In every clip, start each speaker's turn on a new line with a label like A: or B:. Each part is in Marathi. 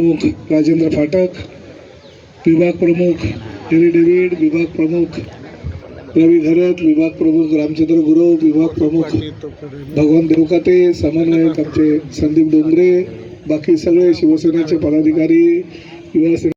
A: प्रमुख राजेंद्र फाटक विभाग प्रमुख हेरी डेव्हिड विभाग प्रमुख रवी घरत विभाग प्रमुख रामचंद्र गुरव विभाग प्रमुख भगवान देवकाते समन्वयक आमचे संदीप डोंगरे बाकी सगळे शिवसेनेचे पदाधिकारी युवा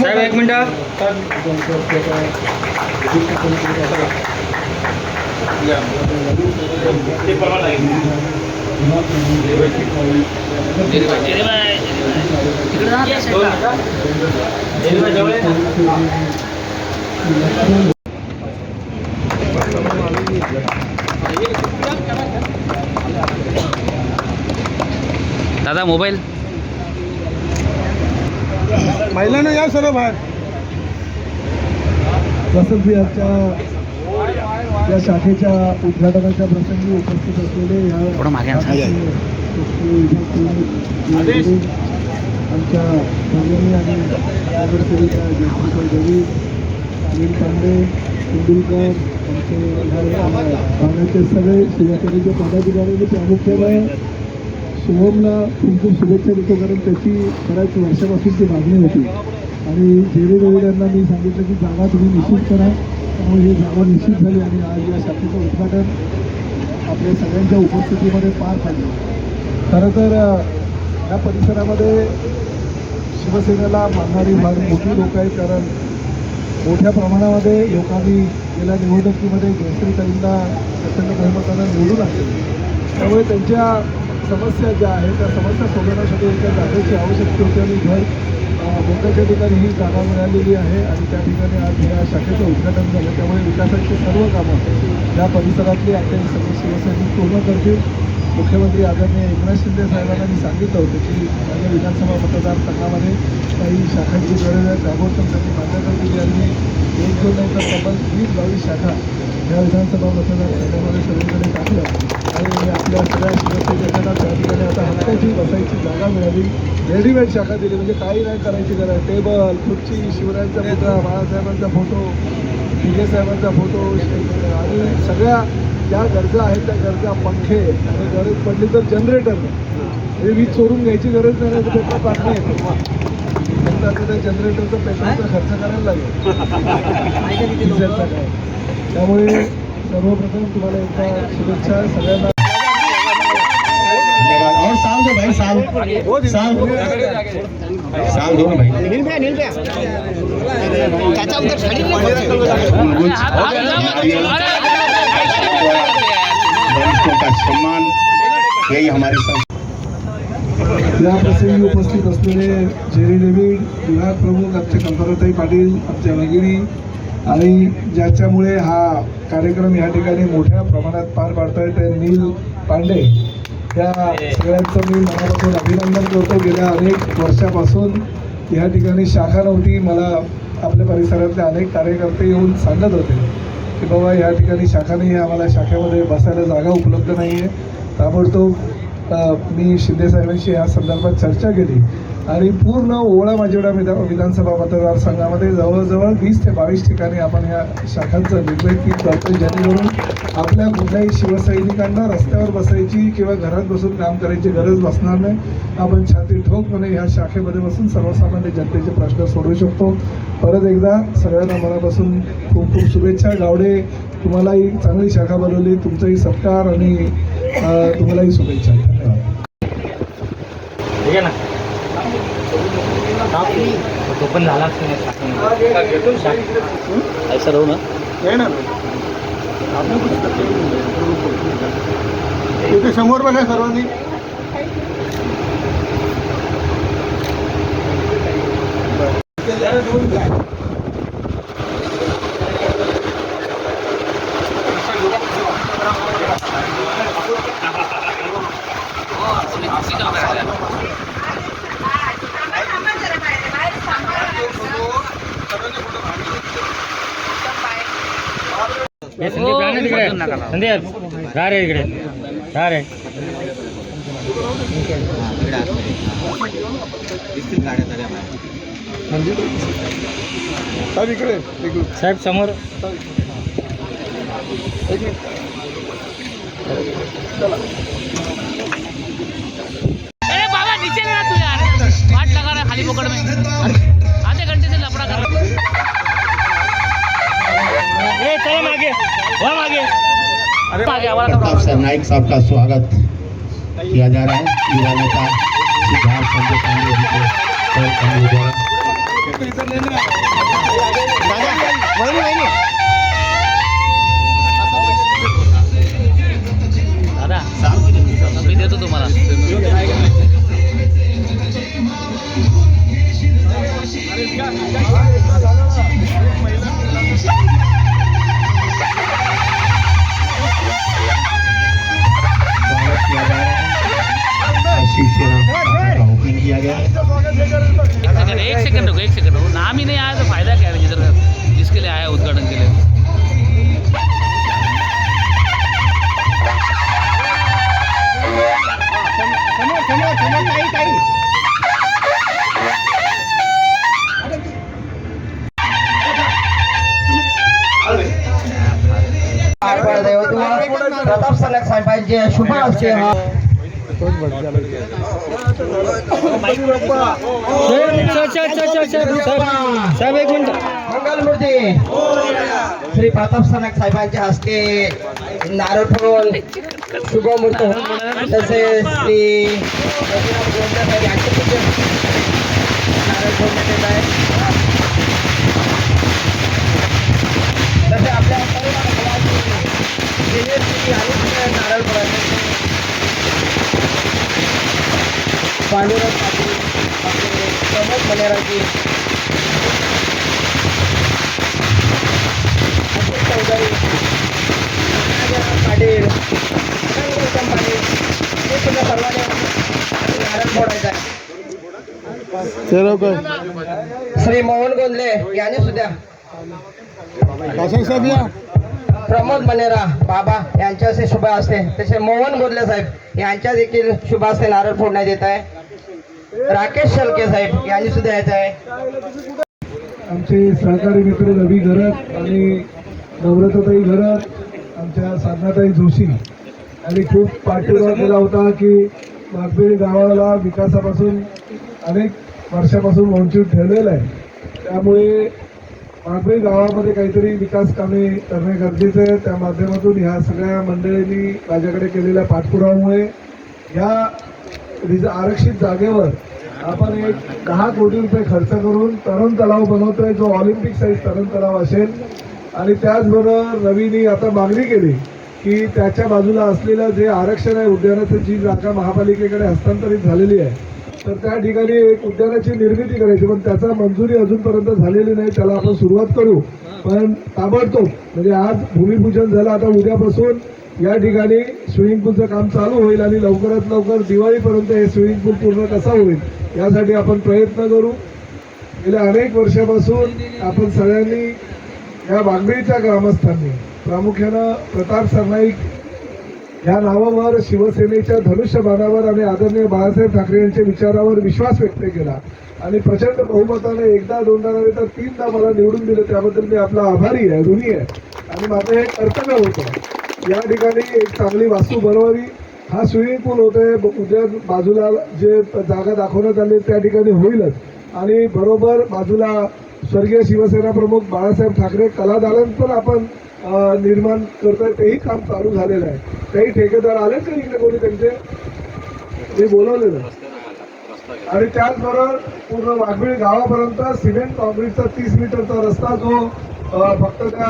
B: साहेब एक मिनटं. दादा मोबाईल?
A: महिलांना या सर्व बाहेर. वसंतविहारच्या या शाखेच्या उद्घाटनाच्या प्रसंगी उपस्थित असलेले या. आमच्या भगिनी आणि नगरसेविका जयशंकर देवी अनिल पांडे तेंडुलकर आमचे भागाचे सगळे शिवसेनेचे पदाधिकारी आणि प्रामुख्याने शुभमला खूप खूप शुभेच्छा देतो कारण त्याची बऱ्याच वर्षापासूनची मागणी होती. आणि जेरे रवी यांना मी सांगितलं की जागा तुम्ही निश्चित करा. त्यामुळे ही जागा निश्चित झाली आणि आज या शाखेचं उद्घाटन आपल्या सगळ्यांच्या उपस्थितीमध्ये पार पडलं. खरं तर या परिसरामध्ये शिवसेनेला मानणारी भाग मोठी लोक आहेत कारण मोठ्या प्रमाणामध्ये लोकांनी गेल्या निवडणुकीमध्ये जयश्रीताईंना प्रचंड बहुमतानं निवडून आणले त्यामुळे त्यांच्या समस्या ज्या आहेत त्या समस्या सोडवण्यासाठी एका जागेची आवश्यकता होती आणि घर मुंबईच्या ठिकाणी ही जागा मिळालेली आहे आणि त्या ठिकाणी आज या शाखेचं उद्घाटन झालं. त्यामुळे विकासाची सर्व कामं या परिसरातली आपले सगळे शिवसैनिक पूर्ण करतील. मुख्यमंत्री आदरणीय एकनाथ शिंदे साहेबांना मी सांगितलं होतं की माझ्या विधानसभा मतदारसंघामध्ये काही शाखांची गरज आहे. त्याबरोबर त्यांनी मान्यता दिली आणि एक दोन नाही तर तब्बल वीस बावीस शाखा या विधानसभा मतदारसंघामध्ये सगळीकडे टाकलं आणि आपल्या सगळ्या शिवसैनिकांना त्या ठिकाणी आता हक्काची बसायची जागा मिळाली. रेडीमेड शाखा दिली म्हणजे काही नाही करायची गरज टेबल खुर्ची शिवरायांचा पुतळा बाळासाहेबांचा फोटो दिघे साहेबांचा फोटो आणि सगळ्या ज्या गरजा आहेत त्या गरजा पंखे आणि गरज पडली तर जनरेटर. हे वीज चोरून घ्यायची गरज नाही पेपर आता त्या जनरेटरचा पेट्रोलचा खर्च करायला लागेल. त्यामुळे सर्वप्रथम तुम्हाला एकदा शुभेच्छा सगळ्यांना.
C: और साल दो भाई साल. साल. साल दो ना भाई. वरिष्ठों का सम्मान यही हमारे संस्कृति
A: या उपस्थित असलेले जेरी डेव्हिड विभाग प्रमुख आमचे कंपराताई पाटील आमच्या भगिनी आणि ज्याच्यामुळे हा कार्यक्रम या ठिकाणी मोठ्या प्रमाणात पार पाडता येत नील पांडे. या सगळ्यांचं मी मनापासून अभिनंदन करतो. गेल्या अनेक वर्षापासून या ठिकाणी शाखा नव्हती. मला आपल्या परिसरातले अनेक कार्यकर्ते येऊन सांगत होते की बाबा या ठिकाणी शाखा नाही आहे आम्हाला शाखेमध्ये बसायला जागा उपलब्ध नाही आहे ताबडतोब मी शिंदेसाहेबांशी या संदर्भात चर्चा केली. आणि पूर्ण ओळा माजिवडा विधा विधानसभा मतदारसंघामध्ये जवळजवळ वीस ते बावीस ठिकाणी आपण या शाखांचं निर्मिती करतो जेणेकरून आपल्या कुठल्याही शिवसैनिकांना रस्त्यावर बसायची किंवा घरात बसून काम करायची गरज बसणार नाही. आपण छाती ठोकपणे ह्या शाखेमध्ये बसून सर्वसामान्य जनतेचे प्रश्न सोडवू शकतो. परत एकदा सगळ्यांना मनापासून खूप खूप शुभेच्छा. गावडे तुम्हालाही चांगली शाखा बनवली. तुमचाही सत्कार आणि तुम्हालाही शुभेच्छा. धन्यवाद.
B: ठीक आहे ना? तो पण झाला असतो ना सर हो ना?
A: इथे समोर बघा सर्वांनी.
B: राहा रे इकडे राहा रे
A: साहेब इकडे
B: साहेब समोर
D: अरे बाबा नीचे लगा तू यार वाट लगा रहा खाली पकड़ में आधे घंटे से लफड़ा कर रहा
B: ए चला मागे वा मागे
D: आगे
C: प्रताप सर नाइक साहब का स्वागत? किया जा रहा है युवा नेता सिद्धार्थ संजय पांडे जी को द्वारा किया गया।
D: एक सेकंड एक सेकंड रुको एक सेकंड रुको। नाम ही नहीं आया तो फ़ायदा क्या है जिधर जिसके लिए आया उद्घाटन के लिए?
E: प्रताप सलग साहेबांचे शुभ असते हा
B: साहेब एक मिनिट.
E: मंगलमूर्ती. श्री प्रताप सनक साहेबांच्या हस्ते शुभमुहूर्त होऊन तसेच श्री तसे आपल्या सर्व नारळ फोडायचे पांडुरंग पाटील आपले प्रमोद मनेराजी अशोक चौधरी नारायण पाटील अनंत गौतम पाटील हे सुद्धा सर्वांनी नारळ फोडायचा आहे श्री मोहन गोंदले यांनी सुद्धा. प्रमोद मनेरा बाबा यांच्या हस्ते शुभ असते. तसे मोहन गोदले साहेब यांच्या देखील शुभ हस्ते नारळ फोडण्यात येत आहे. राकेश शेलके साहेब यांनी सुद्धा यायचं आहे.
A: आमचे सहकारी मित्र रवी घरत आणि नम्रताताई घरत आमच्या साधनाताई जोशी. आणि खूप पाठपुरावा केला होता की वाघबेळी गावाला विकासापासून अनेक वर्षापासून वंचित ठेवलेलं आहे. त्यामुळे वाघबेळी गावामध्ये काहीतरी विकास कामे करणे गरजेचं आहे. त्या माध्यमातून ह्या सगळ्या मंडळींनी माझ्याकडे केलेल्या पाठपुरावामुळे ह्या रिज आरक्षित जागेवर आपण एक दहा कोटी रुपये खर्च करून तरण तलाव बनवतोय जो ऑलिम्पिक साईज तरण तलाव असेल. आणि त्याचबरोबर रवीनी आता मागणी केली की त्याच्या बाजूला असलेलं जे आरक्षण आहे उद्यानाचं जी जागा महापालिकेकडे हस्तांतरित झालेली आहे तर त्या ठिकाणी एक उद्यानाची निर्मिती करायची. पण त्याचा मंजुरी अजूनपर्यंत झालेली नाही त्याला आपण सुरुवात करू. पण ताबडतोब म्हणजे आज भूमिपूजन झालं आता उद्यापासून या ठिकाणी स्विमिंग पूलचं काम चालू होईल आणि लवकरात लवकर दिवाळीपर्यंत हे स्विमिंग पूल पूर्ण कसा होईल यासाठी आपण प्रयत्न करू. गेल्या अनेक वर्षापासून आपण सगळ्यांनी या बांगडीच्या ग्रामस्थांनी प्रामुख्यानं प्रताप सरनाईक या नावावर शिवसेनेच्या धनुष्यबाणावर आणि आदरणीय बाळासाहेब ठाकरे यांच्या विचारावर विश्वास व्यक्त केला आणि प्रचंड बहुमताने एकदा दोनदा नव्हे तर तीनदा मला निवडून दिलं त्याबद्दल मी आपला आभारी आहे ऋणी आहे. आणि माझं हे कर्तव्य होतं. या ठिकाणी एक चांगली वास्तू बनवावी. हा स्विमिंग पूल होतोय. उद्या बाजूला जे जागा दाखवण्यात आली त्या ठिकाणी होईलच. आणि बरोबर बाजूला स्वर्गीय शिवसेना प्रमुख बाळासाहेब ठाकरे कला दालन पण आपण निर्माण करतोय. तेही काम चालू झालेलं आहे. काही ठेकेदार आले का इकडे कोणी त्यांचे? ते बोलवलेलं. आणि त्याचबरोबर पूर्ण वाघबिळ गावापर्यंत सिमेंट कॉन्क्रीटचा तीस मीटरचा रस्ता जो फक्त त्या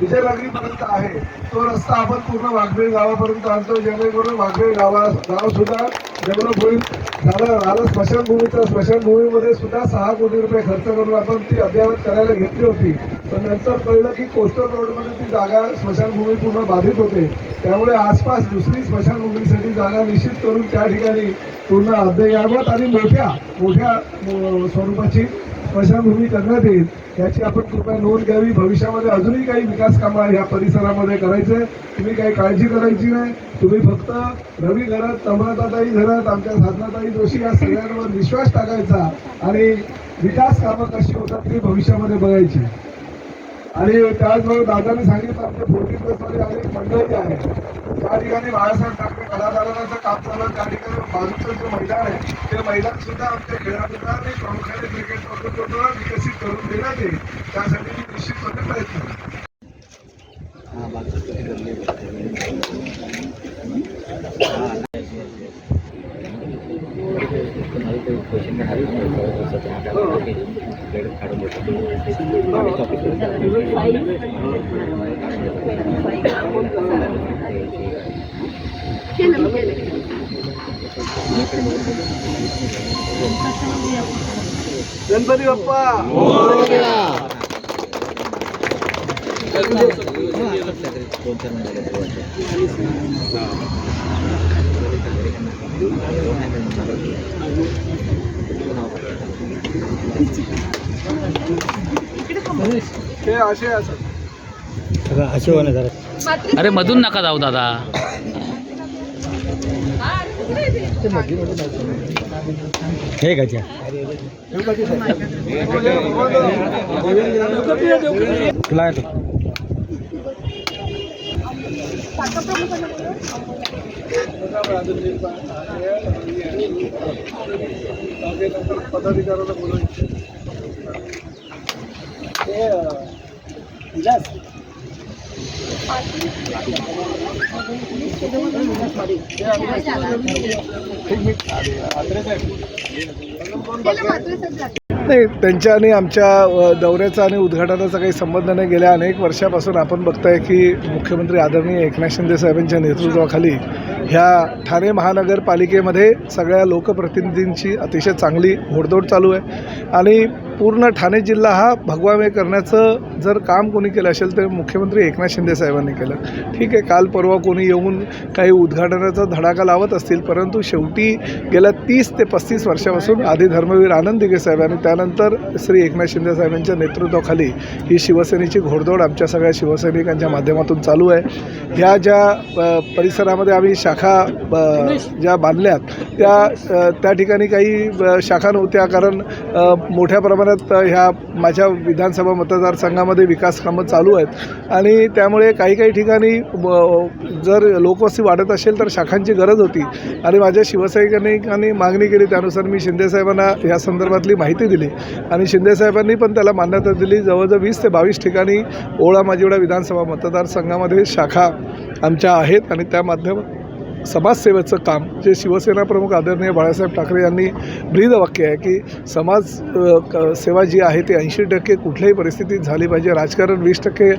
A: विजयनगरीपर्यंत आहे. तो रस्ता आपण पूर्ण वाघबीळ गावापर्यंत आणतो जेणेकरून वाघबीळ गावा गावसुद्धा डेव्हलप होईल. झालं झालं स्मशानभूमीचं स्मशानभूमीमध्ये सुद्धा सहा कोटी रुपये खर्च करून आपण ती अद्ययावत करायला घेतली होती. पण नंतर कळलं की कोस्टल रोडमध्ये ती जागा स्मशानभूमी पूर्ण बाधित होते. त्यामुळे आसपास दुसरी स्मशानभूमीसाठी जागा निश्चित करून त्या ठिकाणी पूर्ण अद्ययावत आणि मोठ्या मोठ्या स्वरूपाची स्मशानभूमी करण्यात येईल याची आपण कृपया नोंद घ्यावी. भविष्यामध्ये अजूनही काही विकास कामं या परिसरामध्ये करायचे. तुम्ही काही काळजी करायची नाही. तुम्ही फक्त रवी घरात तमरताताई घरात आमच्या साधनाताई जोशी या सगळ्यांवर विश्वास टाकायचा आणि विकास कामं कशी होतात ती भविष्यामध्ये बघायची. आणि त्याचबरोबर दादाने सांगितलं आमच्या फोर्टी प्लसमध्ये अनेक मंडळी आहे. त्या ठिकाणी बाळासाहेब ठाकरे कलादालनाचं काम चालू त्या ठिकाणी बाजूचं जे मैदान आहे ते मैदान सुद्धा आमच्या खेळाडूंनी प्रामुख्याने क्रिकेट विकसित करून देण्यात येईल. त्यासाठी मी निश्चितपणे प्रयत्न करेन. गणपती बाप्पा. हे असे असं.
B: सगळं हशिवाने जरा.
D: अरे मधून नका जाऊ दादा.
B: हे गजा. तुला येतो.
A: पदाधिकाऱ्याला बोलायचं नाही त्यांच्या आणि आमच्या दौऱ्याचा आणि उद्घाटनाचा काही संबंध नाही. गेल्या अनेक वर्षापासून आपण बघताय की मुख्यमंत्री आदरणीय एकनाथ शिंदे साहेबांच्या नेतृत्वाखाली ह्या ठाणे महानगरपालिकेमध्ये सगळ्या लोकप्रतिनिधींची अतिशय चांगली घोडदौड चालू आहे. आणि पूर्ण ठाणे जिल्हा हा भगवामय करण्याचं जर काम कोणी केलं असेल तर मुख्यमंत्री एकनाथ शिंदे साहेबांनी केलं. ठीक आहे काल परवा कोणी येऊन काही उद्घाटनाचा धडाका लावत असतील परंतु शेवटी गेल्या तीस ते पस्तीस वर्षापासून आधी धर्मवीर आनंद दिघे साहेब आणि त्यानंतर श्री एकनाथ शिंदे साहेबांच्या नेतृत्वाखाली ही शिवसेनेची घोडदौड आमच्या सगळ्या शिवसैनिकांच्या माध्यमातून चालू आहे. ह्या ज्या परिसरामध्ये आम्ही शाखा ज्या बांधल्यात त्या त्या ठिकाणी काही शाखा नव्हत्या कारण मोठ्या प्रमाणात प्रमाणात ह्या माझ्या विधानसभा मतदारसंघामध्ये विकास कामं चालू आहेत. आणि त्यामुळे काही काही ठिकाणी ब- जर लोकवस्ती वाढत असेल तर शाखांची गरज होती. आणि माझ्या शिवसैनिकांनी मागणी केली. त्यानुसार मी शिंदेसाहेबांना या संदर्भातली माहिती दिली. आणि शिंदेसाहेबांनी पण त्याला मान्यता दिली. जवळजवळ वीस ते बावीस ठिकाणी ओळा माजिवडा विधानसभा मतदारसंघामध्ये शाखा आमच्या आहेत. आणि त्या माध्यमात समाजसेवेचं काम जे शिवसेना प्रमुख आदरणीय बाळासाहेब ठाकरे यांनी ब्रीद वाक्य आहे की समाज क- सेवा जी आहे ती ऐंशी टक्के कुठल्याही परिस्थितीत झाली पाहिजे. राजकारण वीस टक्के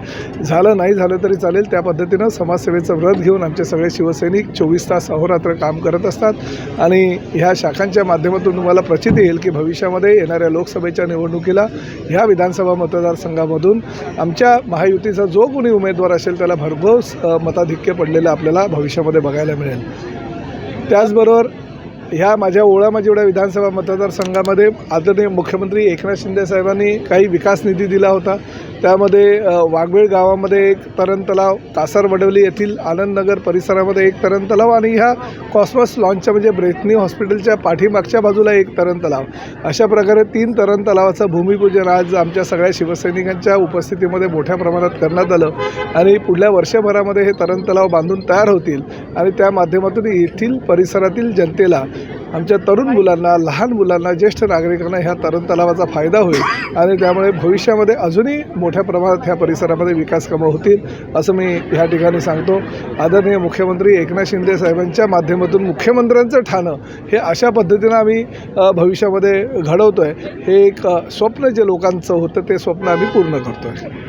A: झालं नाही झालं तरी चालेल. त्या पद्धतीनं समाजसेवेचं व्रत घेऊन आमचे सगळे शिवसैनिक चोवीस तास अहोरात्र काम करत असतात. आणि ह्या शाखांच्या माध्यमातून तुम्हाला प्रचिती येईल की भविष्यामध्ये येणाऱ्या लोकसभेच्या निवडणुकीला ह्या विधानसभा मतदारसंघामधून आमच्या महायुतीचा जो कोणी उमेदवार असेल त्याला भरघोस मताधिक्य पडलेलं आपल्याला भविष्यामध्ये बघायला मिळेल. त्याचबरोबर ह्या माझ्या ओळा माझेवढ्या विधानसभा मतदारसंघामध्ये आदरणीय मुख्यमंत्री एकनाथ शिंदे साहेबांनी काही विकास निधी दिला होता. त्यामध्ये वाघवेळ गावामध्ये एक तरण तलाव कासार वडवली येथील आनंदनगर परिसरामध्ये एक तरण तलाव आणि ह्या कॉस्मॉस लॉन्चच्या म्हणजे ब्रेथनी हॉस्पिटलच्या पाठीमागच्या बाजूला एक तरण तलाव. अशा प्रकारे तीन तरण तलावाचं भूमिपूजन आज आमच्या सगळ्या शिवसैनिकांच्या उपस्थितीमध्ये मोठ्या प्रमाणात करण्यात आलं आणि पुढल्या वर्षभरामध्ये हे तरण तलाव बांधून तयार होतील आणि त्या माध्यमातून येथील परिसरातील जनतेला आमच्या तरुण मुलांना लहान मुलांना ज्येष्ठ नागरिकांना ह्या तरण तलावाचा फायदा होईल आणि त्यामुळे भविष्यामध्ये अजूनही मोठ्या प्रमाणात ह्या परिसरामध्ये विकास कामं होतील असं मी ह्या ठिकाणी सांगतो. आदरणीय मुख्यमंत्री एकनाथ शिंदे साहेबांच्या माध्यमातून मुख्यमंत्र्यांचं ठाणं हे अशा पद्धतीनं आम्ही भविष्यामध्ये घडवतो आहे हे एक स्वप्न जे लोकांचं होतं ते स्वप्न आम्ही पूर्ण करतो आहे